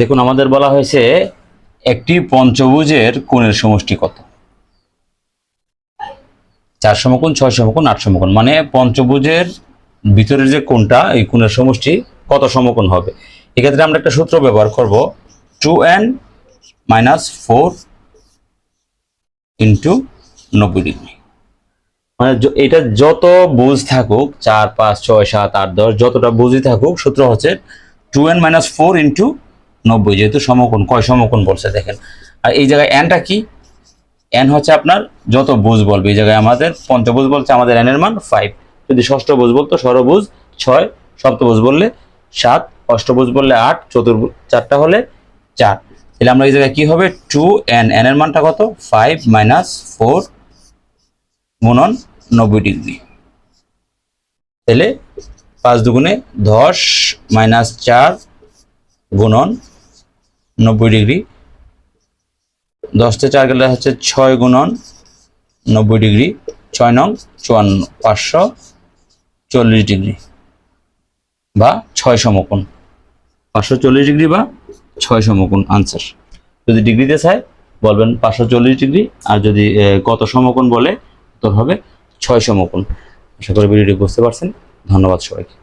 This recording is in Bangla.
দেখুন, আমাদের বলা হয়েছে একটি পঞ্চভুজের কোণের সমষ্টি কত? চার সমকোণ, ছয় সমকোণ, আট সমকোণ। মানে পঞ্চভুজের ভিতরের যে কোণটা, এই কোণের সমষ্টি কত সমকোণ হবে? এক্ষেত্রে আমরা একটা সূত্র ব্যবহার করব। Two N minus four into নব্বই ডিগ্রি। মানে এটা যত বুঝ থাকুক, চার, পাঁচ, ছয়, সাত, আট, দশ, যতটা বুঝই থাকুক, সূত্র হচ্ছে two N minus four into নব্বই যেহেতু সমকোণ, কয় সমকোণ বলছে দেখেন। আর এই জায়গায় এনটা কি? এন হচ্ছে আপনার যত বুঝ বলবে, এই জায়গায় আমাদের পঞ্চভুজ বলছে, আমাদের এন এর মান ফাইভ যদি ষষ্ঠ বুঝ বলতো ষড়ভুজ ছয়, সপ্তভুজ বললে সাত অষ্টভুজ বললে আট, চতুর্ভুজ, চারটা হলে চার। তাহলে আমরা এই জায়গায় কি হবে? টু এন এন এর মানটা কত? ফাইভ মাইনাস ফোর গুণন নব্বই ডিগ্রি। তাহলে পাঁচ দুগুণে দশ মাইনাস চার গুণন নব্বই ডিগ্রি। দশটা চার গেলে হচ্ছে ছয় গুণন নব্বই ডিগ্রি, ছয় নং চুয়ান্ন, পাঁচশো চল্লিশ ডিগ্রি বা ছয় সমকোণ। পাঁচশো চল্লিশ ডিগ্রি বা ছয় সমকোণ আনসার যদি ডিগ্রিতে চায় বলবেন পাঁচশো চল্লিশ ডিগ্রি, আর যদি কত সমকোণ বলে তোর হবে ছয় সমকোণ। আশা করি ভিডিওটি বুঝতে পারছেন। ধন্যবাদ সবাইকে।